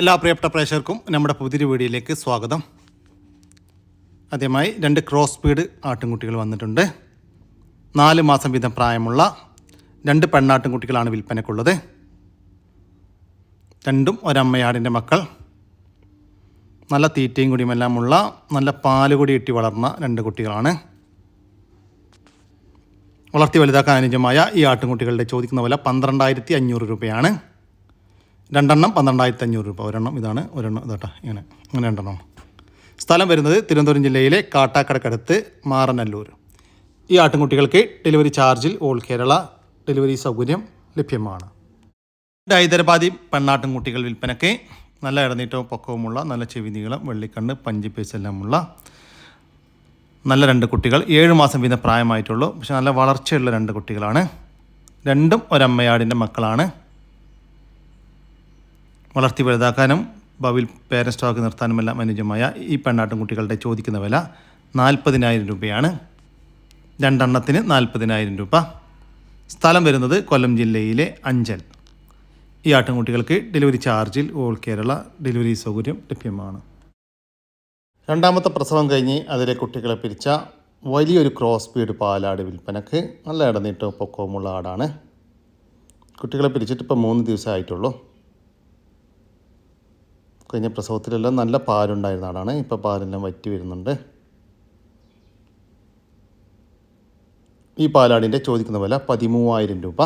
എല്ലാ പ്രിയപ്പെട്ട പ്രേക്ഷകർക്കും നമ്മുടെ പുതിയൊരു വീഡിയോയിലേക്ക് സ്വാഗതം. ആദ്യമായി രണ്ട് ക്രോസ് സ്പീഡ് ആട്ടിൻകുട്ടികൾ വന്നിട്ടുണ്ട്. നാല് മാസം വീതം പ്രായമുള്ള രണ്ട് പെണ്ണാട്ടിൻകുട്ടികളാണ് വിൽപ്പനക്കുള്ളത് രണ്ടും ഒരമ്മയാടിന്റെ മക്കൾ. നല്ല തീറ്റയും കുടിയുമെല്ലാമുള്ള നല്ല പാൽ കൂടി ഇട്ടി വളർന്ന രണ്ട് കുട്ടികളാണ്. വളർത്തി വലുതാക്കാൻ അനുജമായ ഈ ആട്ടിൻകുട്ടികളുടെ ചോദിക്കുന്ന വില പന്ത്രണ്ടായിരത്തി അഞ്ഞൂറ് രൂപയാണ്. രണ്ടെണ്ണം പന്ത്രണ്ടായിരത്തി അഞ്ഞൂറ് രൂപ. ഒരെണ്ണം ഇതാണ് ഒരെണ്ണം ഇതാട്ടാ ഇങ്ങനെ ഇങ്ങനെ രണ്ടെണ്ണം. സ്ഥലം വരുന്നത് തിരുവനന്തപുരം ജില്ലയിലെ കാട്ടാക്കടക്കടുത്ത് മാറനല്ലൂർ. ഈ ആട്ടിൻകുട്ടികൾക്ക് ഡെലിവറി ചാർജിൽ ഓൾ കേരള ഡെലിവറി സൗകര്യം ലഭ്യമാണ്. ഹൈദരാബാദി പെണ്ണാട്ടിൻകുട്ടികൾ വിൽപ്പനയ്ക്ക് നല്ല ഇടനീട്ടവും പൊക്കവുമുള്ള നല്ല ചെവി നീളം വെള്ളിക്കണ്ണ് പഞ്ചിപ്പേസ് എല്ലാമുള്ള നല്ല രണ്ട് കുട്ടികൾ ഏഴ് മാസം വീതം പ്രായമായിട്ടുള്ളൂ പക്ഷെ നല്ല വളർച്ചയുള്ള രണ്ട് കുട്ടികളാണ്. രണ്ടും ഒരമ്മയാടിന്റെ മക്കളാണ്. വളർത്തി വലുതാക്കാനും ഭാവിയിൽ പേരൻസ്റ്റാക്കി നിർത്താനുമെല്ലാം അനുജമായ ഈ പെണ്ണാട്ടിൻകുട്ടികളുടെ ചോദിക്കുന്ന വില നാൽപ്പതിനായിരം രൂപയാണ്. രണ്ടെണ്ണത്തിന് നാൽപ്പതിനായിരം രൂപ. സ്ഥലം വരുന്നത് കൊല്ലം ജില്ലയിലെ അഞ്ചൽ. ഈ ആട്ടിൻകുട്ടികൾക്ക് ഡെലിവറി ചാർജിൽ ഓൾ കേരള ഡെലിവറി സൗകര്യം ലഭ്യമാണ്. രണ്ടാമത്തെ പ്രസവം കഴിഞ്ഞ് അതിലെ കുട്ടികളെ പിരിച്ച വലിയൊരു ക്രോസ് ബീഡ് പാലാട് വിൽപ്പനക്ക് നല്ല ഇടനീട്ടവും പൊക്കവുമുള്ള ആടാണ്. കുട്ടികളെ പിരിച്ചിട്ട് ഇപ്പോൾ മൂന്ന് ദിവസമായിട്ടുള്ളൂ. കഴിഞ്ഞ പ്രസവത്തിലെല്ലാം നല്ല പാലുണ്ടായിരുന്ന ആടാണ് ഇപ്പോൾ പാലെല്ലാം വറ്റി വരുന്നുണ്ട്. ഈ പാലാടിന്റെ ചോദിക്കുന്ന വില പതിമൂവായിരം രൂപ.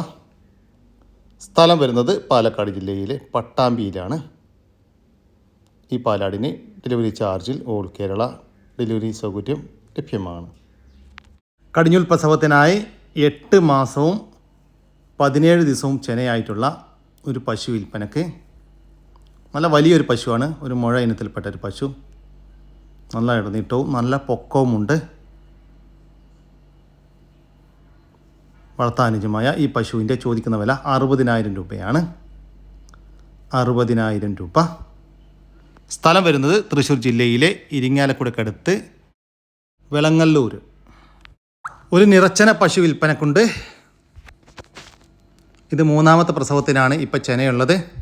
സ്ഥലം വരുന്നത് പാലക്കാട് ജില്ലയിലെ പട്ടാമ്പിയിലാണ്. ഈ പാലാടിന് ഡെലിവറി ചാർജിൽ ഓൾ കേരള ഡെലിവറി സൗകര്യം ലഭ്യമാണ്. കടിഞ്ഞൂൽ പ്രസവത്തിനായി എട്ട് മാസവും പതിനേഴ് ദിവസവും ചെനയായിട്ടുള്ള ഒരു പശു വിൽപ്പനക്ക് നല്ല വലിയൊരു പശുവാണ്. ഒരു മുഴ ഇനത്തിൽപ്പെട്ട ഒരു പശു. നല്ല ഇടനീട്ടവും നല്ല പൊക്കവുമുണ്ട്. വളർത്താനുജമായ ഈ പശുവിന്റെ ചോദിക്കുന്ന വില അറുപതിനായിരം രൂപയാണ്. അറുപതിനായിരം രൂപ. സ്ഥലം വരുന്നത് തൃശ്ശൂർ ജില്ലയിലെ ഇരിങ്ങാലക്കുടക്കടുത്ത് വിളങ്ങല്ലൂർ ഒരു നിറച്ചന പശു വിൽപ്പനക്കുണ്ട്. ഇത് മൂന്നാമത്തെ പ്രസവത്തിനാണ് ഇപ്പം ചെനയുള്ളത്.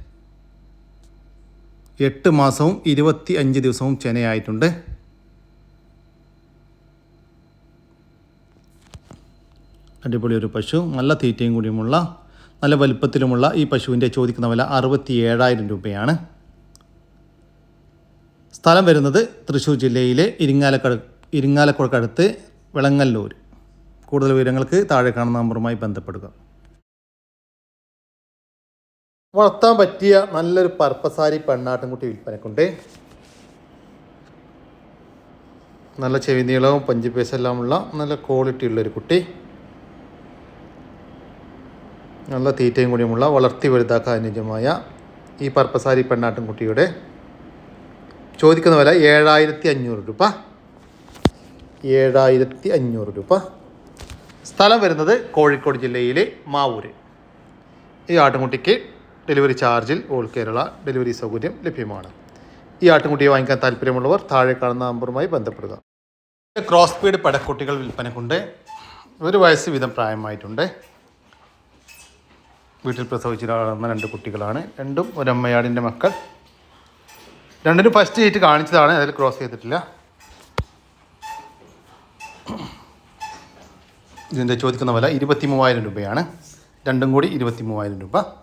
എട്ട് മാസവും ഇരുപത്തി അഞ്ച് ദിവസവും ചെനയായിട്ടുണ്ട് അടിപൊളി ഒരു പശു നല്ല തീറ്റയും കൂടിയുമുള്ള നല്ല വലുപ്പത്തിലുമുള്ള ഈ പശുവിന്റെ ചോദിക്കുന്ന വില അറുപത്തി ഏഴായിരം രൂപയാണ്. സ്ഥലം വരുന്നത് തൃശ്ശൂർ ജില്ലയിലെ ഇരിങ്ങാലക്കട ഇരിങ്ങാലക്കുഴക്കടുത്ത് വിളങ്ങല്ലൂർ. കൂടുതൽ വിവരങ്ങൾക്ക് താഴെ കാണുന്ന നമ്പറുമായി ബന്ധപ്പെടുക. വളർത്താൻ പറ്റിയ നല്ലൊരു പർപ്പസാരി പെണ്ണാട്ടിൻകുട്ടി വിൽപ്പനക്കുണ്ട്. നല്ല ചെവി നീളവും പഞ്ചിപ്പേസെല്ലാമുള്ള നല്ല ക്വാളിറ്റി ഉള്ളൊരു കുട്ടി. നല്ല തീറ്റയും കൂടിയുമുള്ള വളർത്തി വലുതാക്കാൻ അനുയോജ്യമായ ഈ പർപ്പസാരി പെണ്ണാട്ടിൻകുട്ടിയുടെ ചോദിക്കുന്ന വില ഏഴായിരത്തി അഞ്ഞൂറ് രൂപ. ഏഴായിരത്തി അഞ്ഞൂറ് രൂപ. സ്ഥലം വരുന്നത് കോഴിക്കോട് ജില്ലയിലെ മാവൂര്. ഈ ആട്ടിൻകുട്ടിക്ക് ഡെലിവറി ചാർജിൽ ഓൾ കേരള ഡെലിവറി സൗകര്യം ലഭ്യമാണ്. ഈ ആട്ടുംകുട്ടിയെ വാങ്ങിക്കാൻ താല്പര്യമുള്ളവർ താഴെ കാണുന്ന നമ്പറുമായി ബന്ധപ്പെടുക. ക്രോസ് പീഡ് പടക്കുട്ടികൾ വിൽപ്പനക്കുണ്ട് ഒരു വയസ്സ് വീതം പ്രായമായിട്ടുണ്ട്. വീട്ടിൽ പ്രസവിച്ച് വളർന്ന രണ്ട് കുട്ടികളാണ്. രണ്ടും ഒരമ്മയാടിന്റെ മക്കൾ. രണ്ടിനും ഫസ്റ്റ് ഹീറ്റ് കാണിച്ചതാണ് അതിൽ ക്രോസ് ചെയ്തിട്ടില്ല. ഇതിന്റെ ചോദിക്കുന്ന വില? ഇരുപത്തി മൂവായിരം രൂപയാണ്. രണ്ടും കൂടി ഇരുപത്തി മൂവായിരം രൂപ.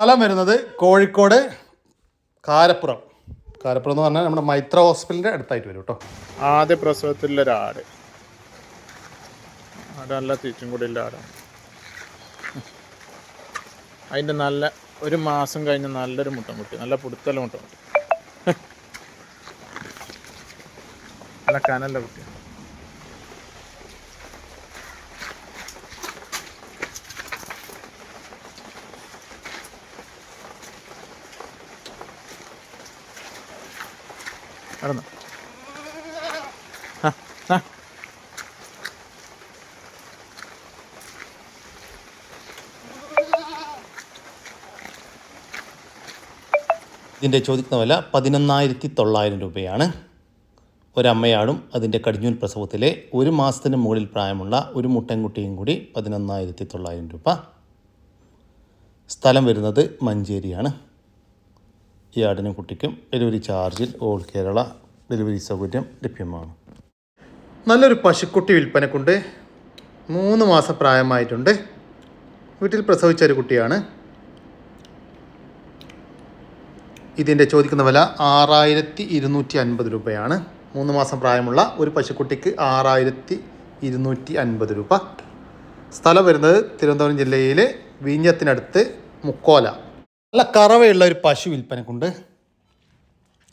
സ്ഥലം വരുന്നത് കോഴിക്കോട് കാരപ്പുറം. കാരപ്പുറം എന്ന് പറഞ്ഞാൽ നമ്മുടെ മൈത്ര ഹോസ്പിറ്റലിന്റെ അടുത്തായിട്ട് വരും കേട്ടോ. ആദ്യ പ്രസവത്തിലുള്ള ഒരാട്. ആട് നല്ല തീറ്റും കൂടി ഉള്ള ആടാണ്. നല്ല ഒരു മാസം കഴിഞ്ഞ് നല്ലൊരു മുട്ടം കുട്ടി. നല്ല പുടുത്തല മുട്ടം കുട്ടി. നല്ല കനല്ല കുട്ടി ആ ഇതിന്റെ ചോദിക്കുന്ന വില പതിനൊന്നായിരത്തി തൊള്ളായിരം രൂപയാണ്. ഒരമ്മയാടും അതിന്റെ കടിഞ്ഞൂൽ പ്രസവത്തിലെ ഒരു മാസത്തിന് മുകളിൽ പ്രായമുള്ള ഒരു മുട്ടൻകുട്ടിയും കൂടി പതിനൊന്നായിരത്തി തൊള്ളായിരം രൂപ. സ്ഥലം വരുന്നത് മഞ്ചേരിയാണ്. ഈ ആടിനും കുട്ടിക്കും ഡെലിവറി ചാർജിൽ ഓൾ കേരള ഡെലിവറി സൗകര്യം ലഭ്യമാണ്. നല്ലൊരു പശുക്കുട്ടി വിൽപ്പനക്കുണ്ട് മൂന്ന് മാസം പ്രായമായിട്ടുണ്ട്. വീട്ടിൽ പ്രസവിച്ച ഒരു കുട്ടിയാണ്. ഇതിന്റെ ചോദിക്കുന്ന വില ആറായിരത്തി ഇരുന്നൂറ്റി അൻപത് രൂപയാണ്. മൂന്ന് മാസം പ്രായമുള്ള ഒരു പശുക്കുട്ടിക്ക് ആറായിരത്തി ഇരുന്നൂറ്റി അൻപത് രൂപ. സ്ഥലം വരുന്നത് തിരുവനന്തപുരം ജില്ലയിലെ വിഞ്ഞത്തിനടുത്ത് മുക്കോല. നല്ല കറവയുള്ള ഒരു പശു വിൽപ്പനക്കുണ്ട്.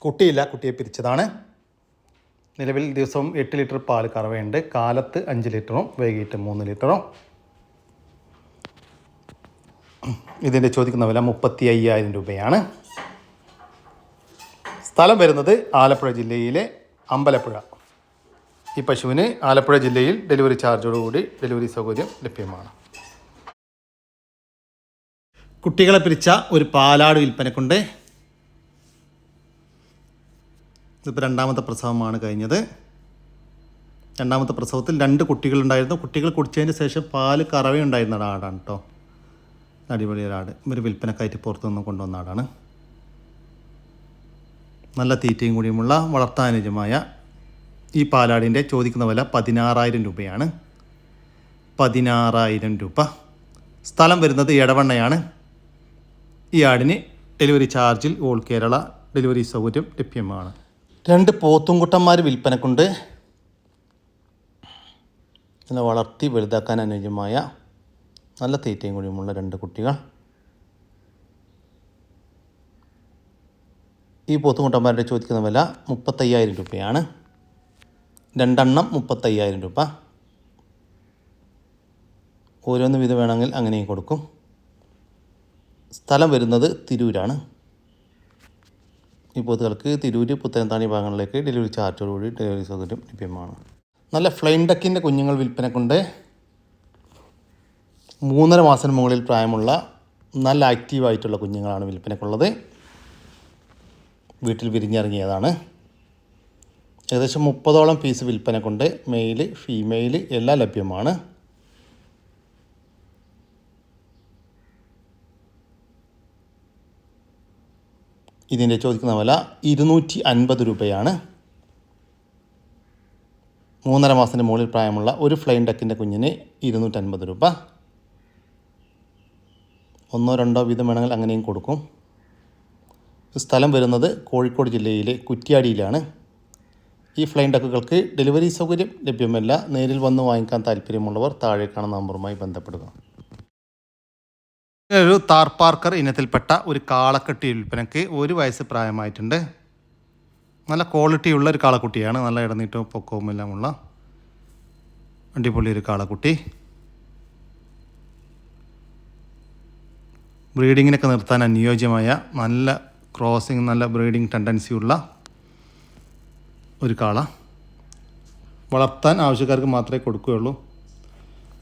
കുട്ടിയില്ല കുട്ടിയെ പിരിച്ചതാണ്. നിലവിൽ ദിവസവും എട്ട് ലിറ്റർ പാൽ കറവയുണ്ട്. കാലത്ത് അഞ്ച് ലിറ്ററും വൈകിട്ട് മൂന്ന് ലിറ്ററും. ഇതിന്റെ ചോദിക്കുന്ന വില മുപ്പത്തി അയ്യായിരം രൂപയാണ്. സ്ഥലം വരുന്നത് ആലപ്പുഴ ജില്ലയിലെ അമ്പലപ്പുഴ. ഈ പശുവിന് ആലപ്പുഴ ജില്ലയിൽ ഡെലിവറി ചാർജോടുകൂടി ഡെലിവറി സൗകര്യം ലഭ്യമാണ്. കുട്ടികളെ പിരിച്ച ഒരു പാലാട് വിൽപ്പനക്കുണ്ട്. ഇതിപ്പോൾ രണ്ടാമത്തെ പ്രസവമാണ് കഴിഞ്ഞത്. രണ്ടാമത്തെ പ്രസവത്തിൽ രണ്ട് കുട്ടികളുണ്ടായിരുന്നു. കുട്ടികൾ കുടിച്ചതിന് ശേഷം പാൽ കറവയുണ്ടായിരുന്ന ഒരാടാണ് കേട്ടോ. അടിപൊളി ഒരാട് ഇവർ വിൽപ്പനക്കായിട്ട് പുറത്തുനിന്ന് കൊണ്ടുവന്ന ആടാണ് നല്ല തീറ്റയും കൂടിയുമുള്ള വളർത്താനുജമായ ഈ പാലാടിന്റെ ചോദിക്കുന്ന വില പതിനാറായിരം രൂപയാണ്. പതിനാറായിരം രൂപ. സ്ഥലം വരുന്നത് എടവണ്ണയാണ്. ഈ ആടിന് ഡെലിവറി ചാർജിൽ ഓൾ കേരള ഡെലിവറി സൗകര്യം ലഭ്യമാണ്. രണ്ട് പോത്തുംകുട്ടന്മാർ വിൽപ്പനക്കുണ്ട്. ഇതിനെ വളർത്തി വലുതാക്കാൻ അനുയോജ്യമായ നല്ല തീറ്റയും കൂടിയുമുള്ള രണ്ട് കുട്ടികൾ. ഈ പോത്തുമുട്ടന്മാരുടെ ചോദിക്കുന്ന വില മുപ്പത്തയ്യായിരം രൂപയാണ്. രണ്ടെണ്ണം മുപ്പത്തയ്യായിരം രൂപ. ഓരോന്ന് വീതം വേണമെങ്കിൽ അങ്ങനെയും കൊടുക്കും. സ്ഥലം വരുന്നത് തിരൂരാണ്. ഈ പോത്തുകൾക്ക് തിരൂര് പുത്തനത്താണി ഭാഗങ്ങളിലേക്ക് ഡെലിവറി ചാർജോടുകൂടി ഡെലിവറി സൗകര്യം ലഭ്യമാണ്. നല്ല ഫ്ലൈൻ ഡക്കിന്റെ കുഞ്ഞുങ്ങൾ കൊണ്ട് മൂന്നര മാസത്തിന് മുകളിൽ പ്രായമുള്ള നല്ല ആക്റ്റീവായിട്ടുള്ള കുഞ്ഞുങ്ങളാണ് വിൽപ്പനക്കുള്ളത്. വീട്ടിൽ വിരിഞ്ഞിറങ്ങിയതാണ്. ഏകദേശം മുപ്പതോളം പീസ് വിൽപ്പന കൊണ്ട് മെയിൽ ഫീമെയിൽ എല്ലാം ലഭ്യമാണ്. ഇതിന്റെ ചോദിക്കുന്ന വില ഇരുന്നൂറ്റി അൻപത് രൂപയാണ്. മൂന്നര മാസത്തിന് മുകളിൽ പ്രായമുള്ള ഒരു ഫ്ലൈൻ ഡക്കിന്റെ കുഞ്ഞിന് ഇരുന്നൂറ്റൻപത് രൂപ. ഒന്നോ രണ്ടോ വീതം വേണമെങ്കിൽ അങ്ങനെയും കൊടുക്കും. സ്ഥലം വരുന്നത് കോഴിക്കോട് ജില്ലയിലെ കുറ്റ്യാടിയിലാണ്. ഈ ഫ്ലൈൻ ഡക്കുകൾക്ക് ഡെലിവറി സൗകര്യം ലഭ്യമല്ല. നേരിൽ വന്ന് വാങ്ങിക്കാൻ താല്പര്യമുള്ളവർ താഴെ കാണുന്ന നമ്പറുമായി ബന്ധപ്പെടുക. ഒരു താർപ്പാർക്കർ ഇനത്തിൽപ്പെട്ട ഒരു കാളക്കട്ടി വിൽപ്പനയ്ക്ക് ഒരു വയസ്സ് പ്രായമായിട്ടുണ്ട്. നല്ല ക്വാളിറ്റിയുള്ള ഒരു കാളക്കുട്ടിയാണ്. നല്ല ഇടനീട്ടവും പൊക്കവും എല്ലാമുള്ള അടിപൊളി ഒരു കാളക്കുട്ടി. ബ്രീഡിങ്ങിനൊക്കെ നിർത്താൻ അനുയോജ്യമായ നല്ല ക്രോസിങ് നല്ല ബ്രീഡിങ് ടെൻഡൻസി ഉള്ള ഒരു കാള. വളർത്താൻ ആവശ്യക്കാർക്ക് മാത്രമേ കൊടുക്കുകയുള്ളൂ.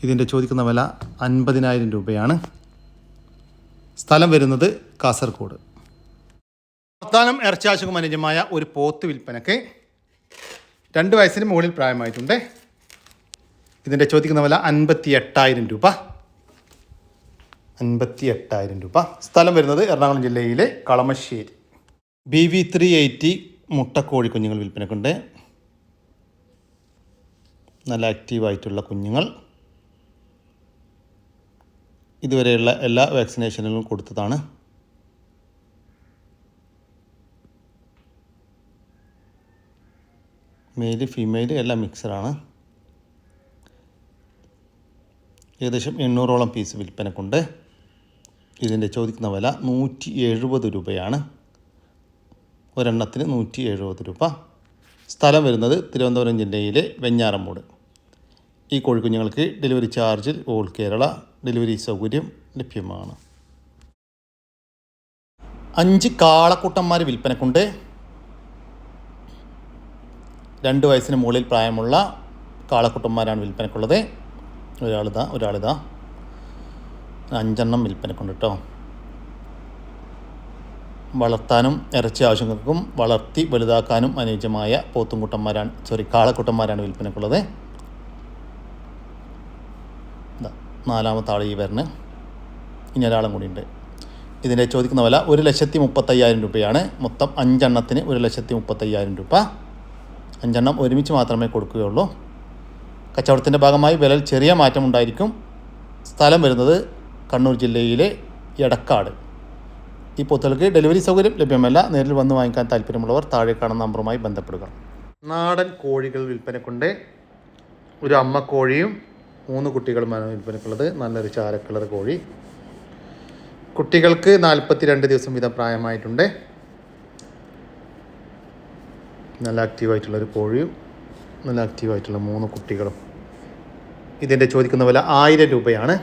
ഇതിന്റെ ചോദിക്കുന്ന വില അൻപതിനായിരം രൂപയാണ്. സ്ഥലം വരുന്നത് കാസർഗോഡ്. വർത്താനം ഇറച്ചാശുക്കും അനുജമായ ഒരു പോത്ത് വിൽപ്പനക്ക് രണ്ട് വയസ്സിന് മുകളിൽ പ്രായമായിട്ടുണ്ട്. ഇതിന്റെ ചോദിക്കുന്ന വില അൻപത്തി എട്ടായിരം രൂപ. അൻപത്തി എട്ടായിരം രൂപ. സ്ഥലം വരുന്നത് എറണാകുളം ജില്ലയിലെ Kalamassery. B V three eighty മുട്ടക്കോഴി കുഞ്ഞുങ്ങൾ വിൽപ്പനക്കുണ്ട്. നല്ല ആക്റ്റീവായിട്ടുള്ള കുഞ്ഞുങ്ങൾ. ഇതുവരെയുള്ള എല്ലാ വാക്സിനേഷനുകളും കൊടുത്തതാണ്. മെയിൽ ഫീമെയിൽ എല്ലാം മിക്സറാണ് ഏകദേശം എണ്ണൂറോളം പീസ് വിൽപ്പനക്കുണ്ട്. ഇതിന്റെ ചോദിക്കുന്ന വില നൂറ്റി എഴുപത് രൂപയാണ്. ഒരെണ്ണത്തിന് നൂറ്റി എഴുപത് രൂപ. സ്ഥലം വരുന്നത് തിരുവനന്തപുരം ജില്ലയിലെ വെഞ്ഞാറമ്മൂട്. ഈ കോഴിക്കുഞ്ഞുങ്ങൾക്ക് ഡെലിവറി ചാർജിൽ ഓൾ കേരള ഡെലിവറി സൗകര്യം ലഭ്യമാണ്. അഞ്ച് കാളക്കൂട്ടന്മാർ വിൽപ്പനക്കുണ്ട്. രണ്ട് വയസ്സിന് മുകളിൽ പ്രായമുള്ള കാളക്കുട്ടന്മാരാണ് വിൽപ്പനക്കുള്ളത്. ഒരാളിതാ ഒരാളിതാ. അഞ്ചെണ്ണം വിൽപ്പനക്കുണ്ട് കേട്ടോ വളർത്താനും ഇറച്ചി ആവശ്യങ്ങൾക്കും വളർത്തി വലുതാക്കാനും അനുയോജ്യമായ പോത്തുംകുട്ടന്മാരാണ് സോറി കാളക്കുട്ടന്മാരാണ് വിൽപ്പനക്കുള്ളത്. നാലാമത്തെ ആൾ ഈ വരണ് ഇനി ഒരാളും കൂടിയുണ്ട് ഇതിന്റെ ചോദിക്കുന്ന വില ഒരു ലക്ഷത്തി മുപ്പത്തയ്യായിരം രൂപയാണ്. മൊത്തം അഞ്ചെണ്ണത്തിന് ഒരു ലക്ഷത്തി മുപ്പത്തയ്യായിരം രൂപ. അഞ്ചെണ്ണം ഒരുമിച്ച് മാത്രമേ കൊടുക്കുകയുള്ളൂ. കച്ചവടത്തിന്റെ ഭാഗമായി വിലയിൽ ചെറിയ മാറ്റം ഉണ്ടായിരിക്കും. സ്ഥലം വരുന്നത് കണ്ണൂർ ജില്ലയിലെ എടക്കാട്. ഈ പൊത്തുകൾക്ക് ഡെലിവറി സൗകര്യം ലഭ്യമല്ല. നേരിൽ വന്ന് വാങ്ങിക്കാൻ താല്പര്യമുള്ളവർ താഴെ കാണുന്ന നമ്പറുമായി ബന്ധപ്പെടുക. നാടൻ കോഴികൾ വിൽപ്പനക്കുണ്ട്. ഒരു അമ്മ കോഴിയും മൂന്ന് കുട്ടികളുമാണ് വിൽപ്പനക്കുള്ളത്. നല്ലൊരു ചാരക്കളർ കോഴി. കുട്ടികൾക്ക് നാൽപ്പത്തി രണ്ട് ദിവസം വീതം പ്രായമായിട്ടുണ്ട്. നല്ല ആക്റ്റീവായിട്ടുള്ളൊരു കോഴിയും നല്ല ആക്റ്റീവായിട്ടുള്ള മൂന്ന് കുട്ടികളും. ഇതിന്റെ ചോദിക്കുന്ന വില ആയിരം രൂപയാണ്.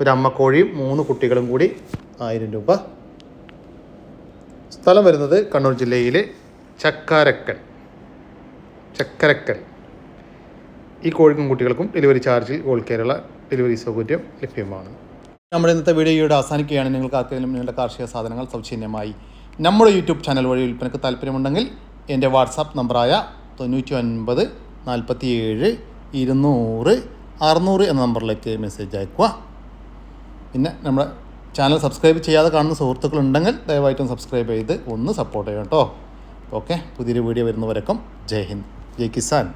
ഒരു അമ്മ കോഴിയും മൂന്ന് കുട്ടികളും കൂടി ആയിരം രൂപ. സ്ഥലം വരുന്നത് കണ്ണൂർ ജില്ലയിലെ ചക്കാരക്കൽ ചക്കരക്കൽ ഈ കോഴിക്കും കുട്ടികൾക്കും ഡെലിവറി ചാർജിൽ ഓൾ കേരള ഡെലിവറി സൗകര്യം ലഭ്യമാണ്. നമ്മുടെ ഇന്നത്തെ വീഡിയോയുടെ അവസാനിക്കുകയാണ്. നിങ്ങൾക്ക് ആർക്കെങ്കിലും നിങ്ങളുടെ കാർഷിക സാധനങ്ങൾ സൗജന്യമായി നമ്മുടെ യൂട്യൂബ് ചാനൽ വഴി വിൽപ്പനക്ക് താല്പര്യമുണ്ടെങ്കിൽ എന്റെ വാട്സാപ്പ് നമ്പറായ തൊണ്ണൂറ്റി ഒൻപത് നാൽപ്പത്തി ഏഴ് ഇരുന്നൂറ് അറുന്നൂറ് എന്ന നമ്പറിലേക്ക് മെസ്സേജ് അയക്കുക. പിന്നെ നമ്മുടെ ചാനൽ സബ്സ്ക്രൈബ് ചെയ്യാതെ കാണുന്ന സുഹൃത്തുക്കളുണ്ടെങ്കിൽ ദയവായിട്ടും സബ്സ്ക്രൈബ് ചെയ്ത് ഒന്ന് സപ്പോർട്ട് ചെയ്യണം കേട്ടോ ഓക്കെ പുതിയൊരു വീഡിയോ വരുന്നവരക്കും ജയ് ഹിന്ദ്. ജയ് കിസാൻ.